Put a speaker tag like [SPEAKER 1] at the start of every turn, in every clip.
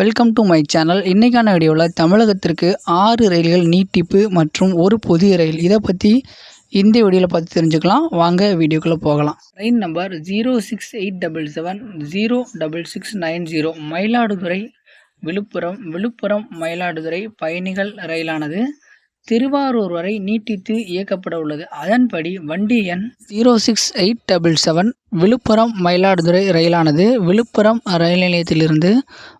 [SPEAKER 1] Welcome to my channel இன்றைக்கான வீடியோவில் தமிழகத்திற்கு ஆறு ரயில்கள் நீட்டிப்பு மற்றும் ஒரு புதிய ரயில். இதை பற்றி இந்த வீடியோவில் பார்த்து தெரிஞ்சுக்கலாம். வாங்க வீடியோக்குள்ளே போகலாம். Train number zero six eight double seven zero double six nine zero Mayiladuthurai Villupuram Villupuram Mayiladuthurai பயணிகள் ரயிலானது. திருவாரூர் வரை நீட்டித்து இயக்கப்பட உள்ளது. அதன்படி வண்டி எண் zero six eight double seven Villupuram Mayiladuthurai ரயிலானது Villupuram ரயில் நிலையத்திலிருந்து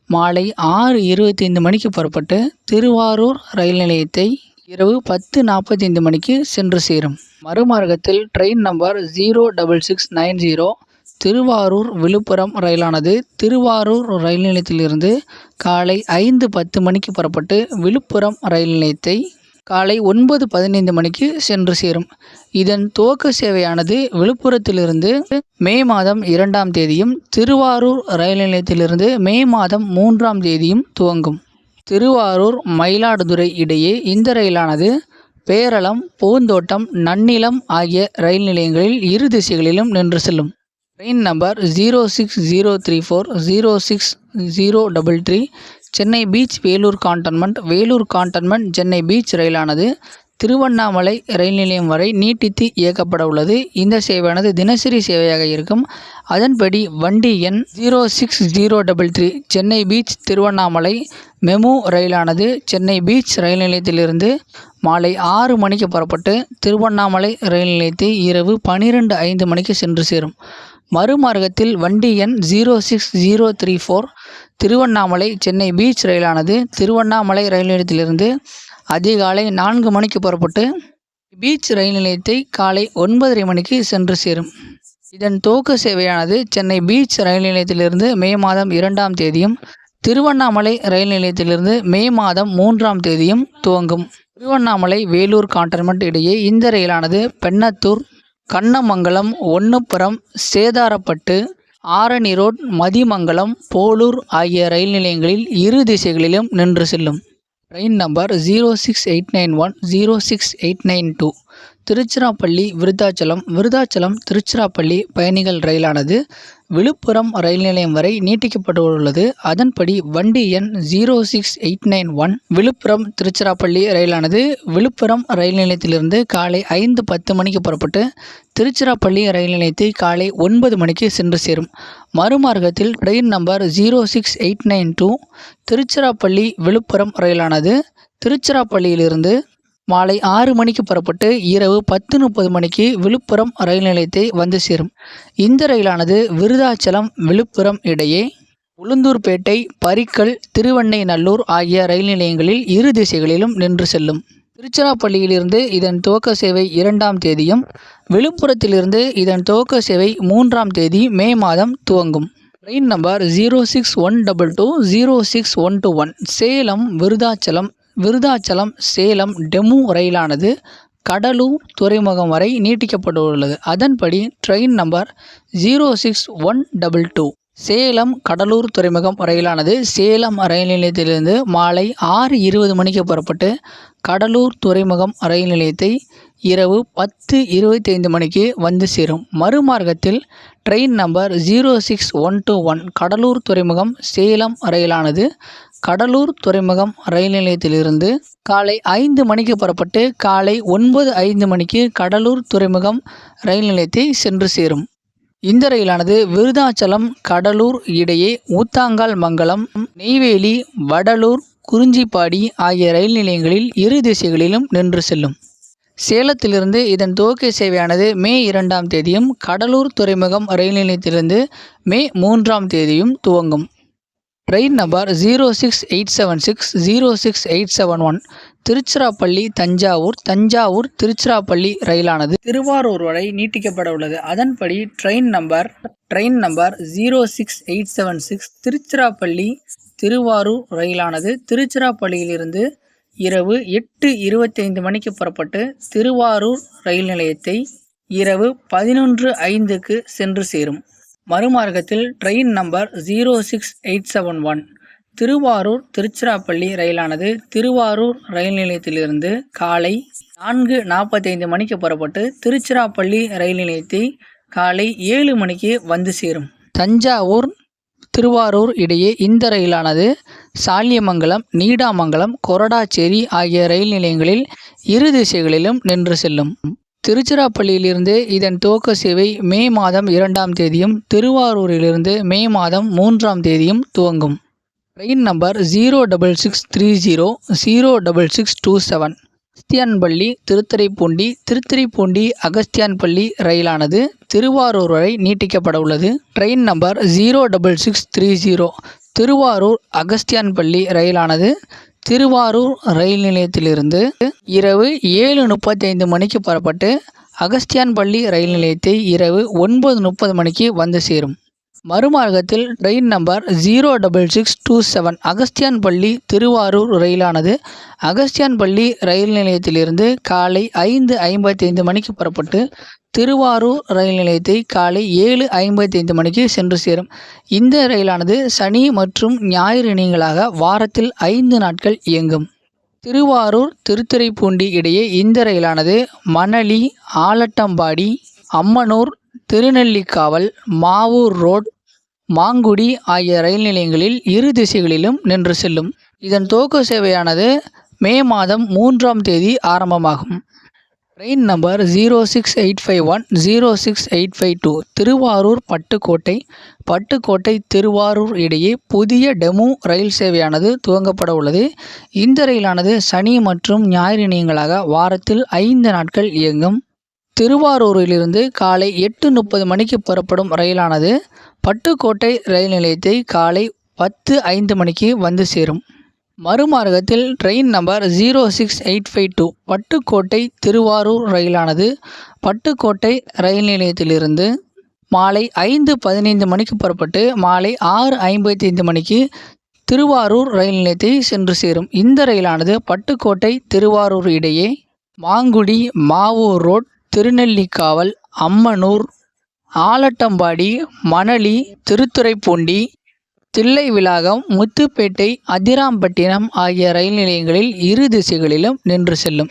[SPEAKER 1] மாலை ஆறு இருபத்தைந்து மணிக்கு புறப்பட்டு திருவாரூர் ரயில் நிலையத்தை இரவு பத்து நாற்பத்தைந்து மணிக்கு சென்று சேரும். மறுமார்க்கத்தில் train number zero double six nine zero Thiruvarur Villupuram ரயிலானது Thiruvarur ரயில் நிலையத்திலிருந்து காலை ஐந்து பத்து மணிக்கு புறப்பட்டு விழுப்புரம் ரயில் நிலையத்தை காலை ஒன்பது பதினைந்து மணிக்கு சென்று சேரும். இதன் துவக்க சேவையானது விழுப்புரத்திலிருந்து மே மாதம் இரண்டாம் தேதியும் திருவாரூர் ரயில் நிலையத்திலிருந்து மே மாதம் மூன்றாம் தேதியும் துவங்கும். திருவாரூர் மயிலாடுதுறை இடையே இந்த ரயிலானது பேரளம் பூந்தோட்டம் நன்னிலம் ஆகிய ரயில் நிலையங்களில் இரு திசைகளிலும் நின்று செல்லும். Train number zero six zero three four zero six zero double three Chennai beach Vellore cantonment Vellore cantonment Chennai beach ரயிலானது Tiruvannamalai ரயில் நிலையம் வரை நீட்டித்து இயக்கப்பட உள்ளது. இந்த சேவையானது தினசரி சேவையாக இருக்கும். அதன்படி வண்டி எண் zero six zero double three Chennai beach Tiruvannamalai MEMU ரயிலானது Chennai beach ரயில் நிலையத்திலிருந்து மாலை ஆறு மணிக்கு புறப்பட்டு திருவண்ணாமலை ரயில் நிலையத்தை இரவு பனிரெண்டு ஐந்து மணிக்கு சென்று சேரும். மறுமார்க்கத்தில் வண்டி எண் zero six zero three four Tiruvannamalai Chennai beach ரயிலானது. Tiruvannamalai ரயில் நிலையத்திலிருந்து அதிகாலை நான்கு மணிக்கு புறப்பட்டு பீச் ரயில் நிலையத்தை காலை ஒன்பதரை மணிக்கு சென்று சேரும். இதன் துவக்க சேவையானது சென்னை பீச் ரயில் நிலையத்திலிருந்து மே மாதம் இரண்டாம் தேதியும் திருவண்ணாமலை ரயில் நிலையத்திலிருந்து மே மாதம் மூன்றாம் தேதியும் துவங்கும். திருவண்ணாமலை வேலூர் கான்டன்மெண்ட் இடையே இந்த ரயிலானது பெண்ணத்தூர் கண்ணமங்கலம் ஒன்னுப்புறம் சேதாரப்பட்டு ஆரணி ரோட் மதிமங்கலம் போலூர் ஆகிய ரயில் நிலையங்களில் இரு திசைகளிலும் நின்று செல்லும். Train number zero six eight nine one zero six eight nine two Tiruchirappalli Virudhachalam Virudhachalam Tiruchirappalli பயணிகள் ரயிலானது விழுப்புரம் ரயில் நிலையம் வரை நீட்டிக்கப்பட்டுள்ளது. அதன்படி வண்டி எண் zero six eight nine one Villupuram Tiruchirappalli ரயிலானது Villupuram ரயில் நிலையத்திலிருந்து காலை ஐந்து பத்து மணிக்கு புறப்பட்டு திருச்சிராப்பள்ளி ரயில் நிலையத்தை காலை ஒன்பது மணிக்கு சென்று சேரும். மறுமார்க்கத்தில் train number zero six eight nine two Tiruchirappalli Villupuram ரயிலானது திருச்சிராப்பள்ளியிலிருந்து மாலை ஆறு மணிக்கு புறப்பட்டு இரவு பத்து முப்பது மணிக்கு விழுப்புரம் ரயில் நிலையத்தை வந்து சேரும். இந்த ரயிலானது விருதாச்சலம் விழுப்புரம் இடையே உளுந்தூர்பேட்டை பரிக்கல் திருவண்ணைநல்லூர் ஆகிய ரயில் நிலையங்களில் இரு திசைகளிலும் நின்று செல்லும். திருச்சிராப்பள்ளியிலிருந்து இதன் துவக்க சேவை இரண்டாம் தேதியும் விழுப்புரத்திலிருந்து இதன் துவக்க சேவை மூன்றாம் தேதி மே மாதம் துவங்கும். Train number zero six one double two zero six one two one Salem Virudhachalam Virudhachalam Salem DEMU ரயிலானது Cuddalore துறைமுகம் வரை நீட்டிக்கப்பட்டுள்ளது. அதன்படி train number zero six one double two Salem Cuddalore துறைமுகம் ரயிலானது சேலம் ரயில் நிலையத்திலிருந்து மாலை ஆறு இருபது மணிக்கு புறப்பட்டு கடலூர் துறைமுகம் ரயில் நிலையத்தை இரவு பத்து இருபத்தைந்து மணிக்கு வந்து சேரும். மறுமார்க்கத்தில் train number zero six one two one Cuddalore துறைமுகம் சேலம் ரயிலானது கடலூர் துறைமுகம் ரயில் நிலையத்திலிருந்து காலை ஐந்து மணிக்கு புறப்பட்டு காலை ஒன்பது ஐந்து மணிக்கு கடலூர் துறைமுகம் ரயில் நிலையத்தை சென்று சேரும். இந்த ரயிலானது விருதாச்சலம் கடலூர் இடையே ஊத்தாங்கால் மங்கலம் நெய்வேலி வடலூர் குறிஞ்சிப்பாடி ஆகிய ரயில் நிலையங்களில் இரு திசைகளிலும் நின்று செல்லும். சேலத்திலிருந்து இதன் துவக்க சேவையானது மே இரண்டாம் தேதியும் கடலூர் துறைமுகம் ரயில் நிலையத்திலிருந்து மே மூன்றாம் தேதியும் துவங்கும். Train number zero six eight seven six zero six eight seven one. Tiruchirappalli Thanjavur. Thanjavur Tiruchirappalli ரயிலானது Thiruvarur வரை நீட்டிக்கப்பட உள்ளது. அதன்படி train number train number zero six eight seven six Tiruchirappalli Tiruvarur ரயிலானது திருச்சிராப்பள்ளியிலிருந்து இரவு எட்டு இருபத்தைந்து மணிக்கு புறப்பட்டு திருவாரூர் ரயில் நிலையத்தை இரவு பதினொன்று ஐந்துக்கு சென்று சேரும். மறுமார்க்கத்தில் train number zero six eight seven one Tiruvarur Tiruchirappalli ரயிலானது Thiruvarur ரயில் நிலையத்திலிருந்து காலை நான்கு நாற்பத்தைந்து மணிக்கு புறப்பட்டு திருச்சிராப்பள்ளி ரயில் நிலையத்தை காலை ஏழு மணிக்கு வந்து சேரும். தஞ்சாவூர் திருவாரூர் இடையே இந்த ரயிலானது சாலியமங்கலம் நீடாமங்கலம் கொரடாச்சேரி ஆகிய ரயில் நிலையங்களில் இரு திசைகளிலும் நின்று செல்லும். திருச்சிராப்பள்ளியிலிருந்து இதன் துவக்க சேவை மே மாதம் இரண்டாம் தேதியும் திருவாரூரிலிருந்து மே மாதம் மூன்றாம் தேதியும் துவங்கும். Train number zero double six three zero zero double six two seven. Agasthiyampalli Thiruthuraipoondi Thiruthuraipoondi Agasthiyampalli ரயிலானது Thiruvarur வரை நீட்டிக்கப்பட உள்ளது. Train number zero double six three zero Thiruvarur Agasthiyampalli ரயிலானது Thiruvarur ரயில் நிலையத்திலிருந்து இரவு ஏழு முப்பத்தி ஐந்து மணிக்கு புறப்பட்டு அகஸ்தியான்பள்ளி ரயில் நிலையத்தை இரவு ஒன்பது முப்பது மணிக்கு வந்து சேரும். மறுமார்க்கத்தில் train number zero double six two seven Agasthiyanpalli Tiruvarur ரயிலானது. அகஸ்தியான் பள்ளி ரயில் நிலையத்திலிருந்து காலை ஐந்து ஐம்பத்தைந்து மணிக்கு புறப்பட்டு திருவாரூர் ரயில் நிலையத்தை காலை ஏழு ஐம்பத்தைந்து மணிக்கு சென்று சேரும். இந்த ரயிலானது சனி மற்றும் ஞாயிறு இணையங்களாக வாரத்தில் ஐந்து நாட்கள் இயங்கும். திருவாரூர் திருத்துறைப்பூண்டி இடையே இந்த ரயிலானது மணலி ஆலட்டம்பாடி அம்மனூர் திருநெல்லிக்காவல் மாவூர் ரோட் மாங்குடி ஆகிய ரயில் நிலையங்களில் இரு திசைகளிலும் நின்று செல்லும். இதன் துவக்க சேவையானது மே மாதம் மூன்றாம் தேதி ஆரம்பமாகும். Train number zero six eight five one zero six eight five two Tiruvarur Pattukkottai Pattukkottai Tiruvarur இடையே புதிய டெமு ரயில் சேவையானது துவங்கப்பட உள்ளது. இந்த ரயிலானது சனி மற்றும் ஞாயிறு இணையங்களாக வாரத்தில் ஐந்து நாட்கள் இயங்கும். திருவாரூரிலிருந்து காலை எட்டு முப்பது மணிக்கு புறப்படும் ரயிலானது பட்டுக்கோட்டை ரயில் நிலையத்தை காலை பத்து ஐந்து மணிக்கு வந்து சேரும். மறுமார்க்கத்தில் train number zero six eight five two Pattukkottai Tiruvarur ரயிலானது Pattukkottai ரயில் நிலையத்திலிருந்து மாலை ஐந்து பதினைந்து மணிக்கு புறப்பட்டு மாலை ஆறு ஐம்பத்தைந்து மணிக்கு திருவாரூர் ரயில் நிலையத்தை சென்று சேரும். இந்த ரயிலானது பட்டுக்கோட்டை திருவாரூர் இடையே மாங்குடி மாவூர் ரோட் திருநெல்லிக்காவல் அம்மனூர் ஆலட்டம்பாடி மணலி திருத்துறைப்பூண்டி தில்லைவிளாகம் முத்துப்பேட்டை அதிராம்பட்டினம் ஆகிய ரயில் நிலையங்களில் இரு திசைகளிலும் நின்று செல்லும்.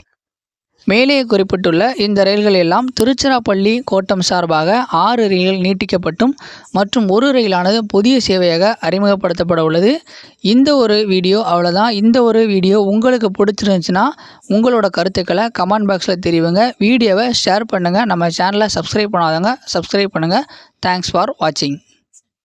[SPEAKER 1] மேலே குறிப்பிட்டுள்ள இந்த ரயில்கள் எல்லாம் திருச்சிராப்பள்ளி கோட்டம் சார்பாக ஆறு ரயில்கள் நீட்டிக்கப்பட்டும் மற்றும் ஒரு ரயிலானது புதிய சேவையாக அறிமுகப்படுத்தப்பட உள்ளது. இந்த ஒரு வீடியோ அவ்வளோதான் இந்த ஒரு வீடியோ உங்களுக்கு பிடிச்சிருந்துச்சுன்னா உங்களோட கருத்துக்களை கமெண்ட் பாக்ஸில் தெரிவிங்க. வீடியோவை ஷேர் பண்ணுங்கள் நம்ம சேனலை சப்ஸ்கிரைப் பண்ணாதவங்க சப்ஸ்கிரைப் பண்ணுங்கள் தேங்க்ஸ் ஃபார் வாட்சிங்